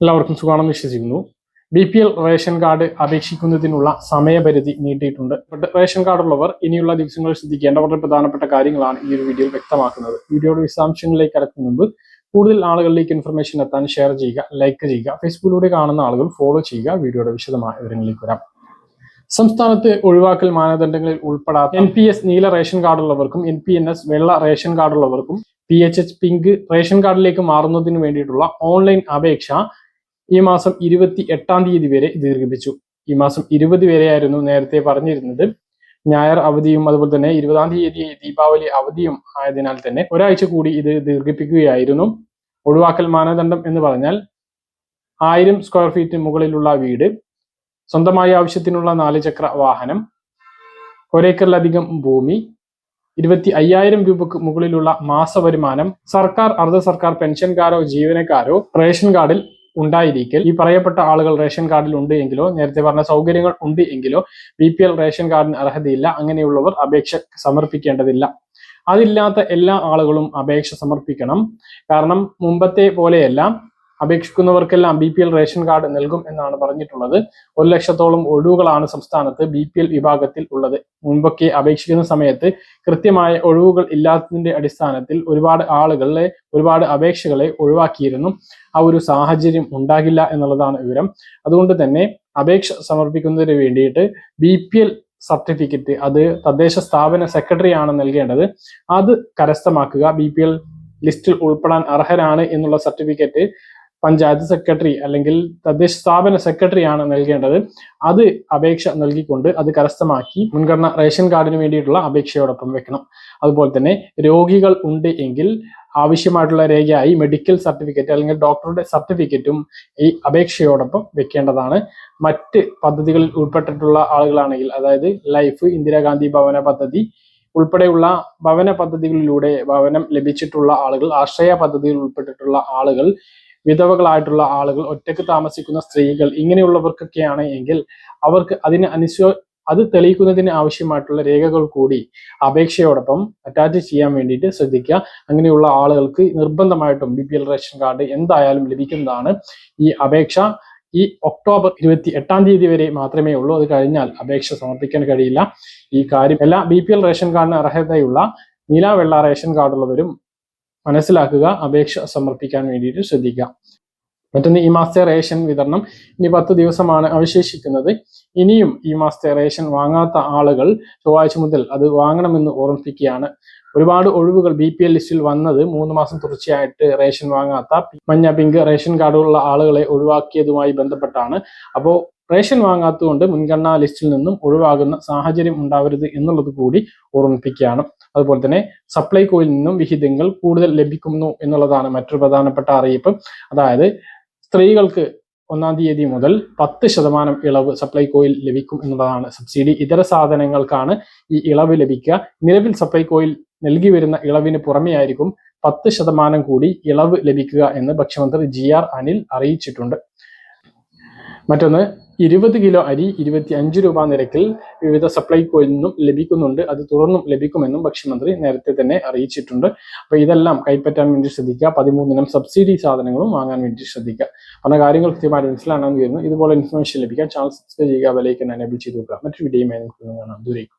എല്ലാവർക്കും സുഖമാണെന്ന് വിശ്വസിക്കുന്നു. B P L ration card അപേക്ഷിക്കുന്നതിനുള്ള സമയപരിധി നീട്ടിയിട്ടുണ്ട്. റേഷൻ കാർഡ് ഉള്ളവർ ഇനിയുള്ള ദിവസങ്ങളിൽ ശ്രദ്ധിക്കേണ്ട വളരെ പ്രധാനപ്പെട്ട കാര്യങ്ങളാണ് ഈ ഒരു വീഡിയോയിൽ വ്യക്തമാക്കുന്നത്. വീഡിയോയുടെ വിശദാംശങ്ങളിലേക്ക് കടക്കും മുമ്പ് കൂടുതൽ ആളുകളിലേക്ക് ഇൻഫർമേഷൻ എത്താൻ ഷെയർ ചെയ്യുക ലൈക്ക് ചെയ്യുക ഫേസ്ബുക്കിലൂടെ കാണുന്ന ആളുകൾ ഫോളോ ചെയ്യുക വീഡിയോയുടെ വിശദമായ വിവരങ്ങളിലേക്ക് വരാം. സംസ്ഥാനത്ത് ഒഴിവാക്കൽ മാനദണ്ഡങ്ങളിൽ ഉൾപ്പെടാത്ത എൻ പി എസ് നീല റേഷൻ കാർഡുള്ളവർക്കും എൻ പി എൻ എസ് വെള്ള ration കാർഡുള്ളവർക്കും P H H pink ration കാർഡിലേക്ക് മാറുന്നതിന് വേണ്ടിയിട്ടുള്ള ഓൺലൈൻ അപേക്ഷ ഈ മാസം ഇരുപത്തി എട്ടാം തീയതി വരെ ദീർഘിപ്പിച്ചു. ഈ മാസം ഇരുപത് വരെയായിരുന്നു നേരത്തെ പറഞ്ഞിരുന്നത്. ഞായർ അവധിയും അതുപോലെ തന്നെ ഇരുപതാം തീയതി ദീപാവലി അവധിയും ആയതിനാൽ തന്നെ ഒരാഴ്ച കൂടി ഇത് ദീർഘിപ്പിക്കുകയായിരുന്നു. ഒഴിവാക്കൽ മാനദണ്ഡം എന്ന് പറഞ്ഞാൽ ആയിരം സ്ക്വയർ ഫീറ്റ് മുകളിലുള്ള വീട് സ്വന്തമായ ആവശ്യത്തിനുള്ള നാല് ചക്ര വാഹനം ഒരേക്കറിലധികം ഭൂമി ഇരുപത്തി അയ്യായിരം രൂപക്ക് മുകളിലുള്ള മാസ വരുമാനം സർക്കാർ അർദ്ധ സർക്കാർ പെൻഷൻകാരോ ജീവനക്കാരോ റേഷൻ കാർഡിൽ ഉണ്ടായിരിക്കൽ. ഈ പറയപ്പെട്ട ആളുകൾ റേഷൻ കാർഡിൽ ഉണ്ട് എങ്കിലോ നേരത്തെ പറഞ്ഞ സൗകര്യങ്ങൾ ഉണ്ട് എങ്കിലോ ബി പി എൽ റേഷൻ കാർഡിന് അർഹതയില്ല അങ്ങനെയുള്ളവർ അപേക്ഷ സമർപ്പിക്കേണ്ടതില്ല. അതില്ലാത്ത എല്ലാ ആളുകളും അപേക്ഷ സമർപ്പിക്കണം. കാരണം മുമ്പത്തെ പോലെയല്ല അപേക്ഷിക്കുന്നവർക്കെല്ലാം B P L ration card നൽകും എന്നാണ് പറഞ്ഞിട്ടുള്ളത്. ഒരു ലക്ഷത്തോളം ഒഴിവുകളാണ് സംസ്ഥാനത്ത് ബി പി എൽ വിഭാഗത്തിൽ ഉള്ളത്. മുൻപൊക്കെ അപേക്ഷിക്കുന്ന സമയത്ത് കൃത്യമായ ഒഴിവുകൾ ഇല്ലാത്തതിന്റെ അടിസ്ഥാനത്തിൽ ഒരുപാട് ആളുകളെ ഒരുപാട് അപേക്ഷകളെ ഒഴിവാക്കിയിരുന്നു. ആ ഒരു സാഹചര്യം ഉണ്ടാകില്ല എന്നുള്ളതാണ് വിവരം. അതുകൊണ്ട് തന്നെ അപേക്ഷ സമർപ്പിക്കുന്നതിന് വേണ്ടിയിട്ട് ബി പി എൽ സർട്ടിഫിക്കറ്റ് അത് തദ്ദേശ സ്ഥാപന സെക്രട്ടറി ആണ് നൽകേണ്ടത്. അത് കരസ്ഥമാക്കുക. ബി പി എൽ ലിസ്റ്റിൽ ഉൾപ്പെടാൻ അർഹരാണ് എന്നുള്ള സർട്ടിഫിക്കറ്റ് പഞ്ചായത്ത് സെക്രട്ടറി അല്ലെങ്കിൽ തദ്ദേശ സ്ഥാപന സെക്രട്ടറി ആണ് നൽകേണ്ടത്. അത് അപേക്ഷ നൽകിക്കൊണ്ട് അത് കരസ്ഥമാക്കി മുൻഗണന റേഷൻ കാർഡിന് വേണ്ടിയിട്ടുള്ള അപേക്ഷയോടൊപ്പം വെക്കണം. അതുപോലെ തന്നെ രോഗികൾ ഉണ്ട് എങ്കിൽ ആവശ്യമായിട്ടുള്ള രേഖയായി മെഡിക്കൽ സർട്ടിഫിക്കറ്റ് അല്ലെങ്കിൽ ഡോക്ടറുടെ സർട്ടിഫിക്കറ്റും ഈ അപേക്ഷയോടൊപ്പം വെക്കേണ്ടതാണ്. മറ്റ് പദ്ധതികളിൽ ഉൾപ്പെട്ടിട്ടുള്ള ആളുകളാണെങ്കിൽ അതായത് ലൈഫ് ഇന്ദിരാഗാന്ധി ഭവന പദ്ധതി ഉൾപ്പെടെയുള്ള ഭവന പദ്ധതികളിലൂടെ ഭവനം ലഭിച്ചിട്ടുള്ള ആളുകൾ ആശ്രയ പദ്ധതിയിൽ ഉൾപ്പെട്ടിട്ടുള്ള ആളുകൾ വിധവകളായിട്ടുള്ള ആളുകൾ ഒറ്റയ്ക്ക് താമസിക്കുന്ന സ്ത്രീകൾ ഇങ്ങനെയുള്ളവർക്കൊക്കെയാണ് എങ്കിൽ അവർക്ക് അതിന് അനുശോ അത് തെളിയിക്കുന്നതിന് ആവശ്യമായിട്ടുള്ള രേഖകൾ കൂടി അപേക്ഷയോടൊപ്പം അറ്റാച്ച് ചെയ്യാൻ വേണ്ടിയിട്ട് ശ്രദ്ധിക്കുക. അങ്ങനെയുള്ള ആളുകൾക്ക് നിർബന്ധമായിട്ടും B P L ration card എന്തായാലും ലഭിക്കുന്നതാണ് ഈ അപേക്ഷ. ഈ ഒക്ടോബർ ഇരുപത്തി എട്ടാം തീയതി വരെ മാത്രമേ ഉള്ളൂ. അത് കഴിഞ്ഞാൽ അപേക്ഷ സമർപ്പിക്കാൻ കഴിയില്ല. ഈ കാര്യം എല്ലാ ബി പി എൽ റേഷൻ കാർഡിന് അർഹതയുള്ള നീല റേഷൻ കാർഡുള്ളവരും മനസ്സിലാക്കുക അപേക്ഷ സമർപ്പിക്കാൻ വേണ്ടിയിട്ട് ശ്രദ്ധിക്കുക. മറ്റൊന്ന് ഈ മാസത്തെ റേഷൻ വിതരണം. ഇനി പത്ത് ദിവസമാണ് അവശേഷിക്കുന്നത്. ഇനിയും ഈ മാസത്തെ റേഷൻ വാങ്ങാത്ത ആളുകൾ ചൊവ്വാഴ്ച മുതൽ അത് വാങ്ങണമെന്ന് ഓർമ്മിപ്പിക്കുകയാണ്. ഒരുപാട് ഒഴിവുകൾ ബി പി എൽ ലിസ്റ്റിൽ വന്നത് മൂന്ന് മാസം തുടർച്ചയായിട്ട് റേഷൻ വാങ്ങാത്ത മഞ്ഞ പിങ്ക് റേഷൻ കാർഡുള്ള ആളുകളെ ഒഴിവാക്കിയതുമായി ബന്ധപ്പെട്ടാണ്. അപ്പോൾ റേഷൻ വാങ്ങാത്തതുകൊണ്ട് മുൻഗണനാ ലിസ്റ്റിൽ നിന്നും ഒഴിവാകുന്ന സാഹചര്യം ഉണ്ടാവരുത് എന്നുള്ളത് കൂടി ഓർമ്മിപ്പിക്കുകയാണ്. അതുപോലെ തന്നെ സപ്ലൈകോയിൽ നിന്നും വിഹിതങ്ങൾ കൂടുതൽ ലഭിക്കുന്നു എന്നുള്ളതാണ് മറ്റൊരു പ്രധാനപ്പെട്ട അറിയിപ്പ്. അതായത് സ്ത്രീകൾക്ക് ഒന്നാം തീയതി മുതൽ പത്ത് ശതമാനം ഇളവ് സപ്ലൈകോയിൽ ലഭിക്കും എന്നുള്ളതാണ് സബ്സിഡി. ഇതര സാധനങ്ങൾക്കാണ് ഈ ഇളവ് ലഭിക്കുക. നിലവിൽ സപ്ലൈകോയിൽ നൽകി വരുന്ന ഇളവിന് പുറമെയായിരിക്കും പത്ത് ശതമാനം കൂടി ഇളവ് ലഭിക്കുക എന്ന് ഭക്ഷ്യമന്ത്രി ജി ആർ അനിൽ അറിയിച്ചിട്ടുണ്ട്. മറ്റൊന്ന് ഇരുപത് കിലോ അരി ഇരുപത്തി അഞ്ച് രൂപ നിരക്കിൽ വിവിധ സപ്ലൈകോയിൽ നിന്നും ലഭിക്കുന്നുണ്ട്. അത് തുടർന്നും ലഭിക്കുമെന്നും ഭക്ഷ്യമന്ത്രി നേരത്തെ തന്നെ അറിയിച്ചിട്ടുണ്ട്. അപ്പൊ ഇതെല്ലാം കൈപ്പറ്റാൻ വേണ്ടി ശ്രദ്ധിക്കുക. പതിമൂന്നിനം സബ്സിഡി സാധനങ്ങളും വാങ്ങാൻ വേണ്ടി ശ്രദ്ധിക്കുക. പറഞ്ഞ കാര്യങ്ങൾ കൃത്യമായിട്ട് മനസ്സിലാണെന്ന് വരുന്നു ഇതുപോലെ ഇൻഫർമേഷൻ ലഭിക്കാൻ ചാനൽ സബ്സ്ക്രൈബ് ചെയ്യുക വിലയ്ക്ക് എനേബിൾ ചെയ്ത് നോക്കുക മറ്റൊരു നമുക്ക് കാണാം. ദൂരേക്കും.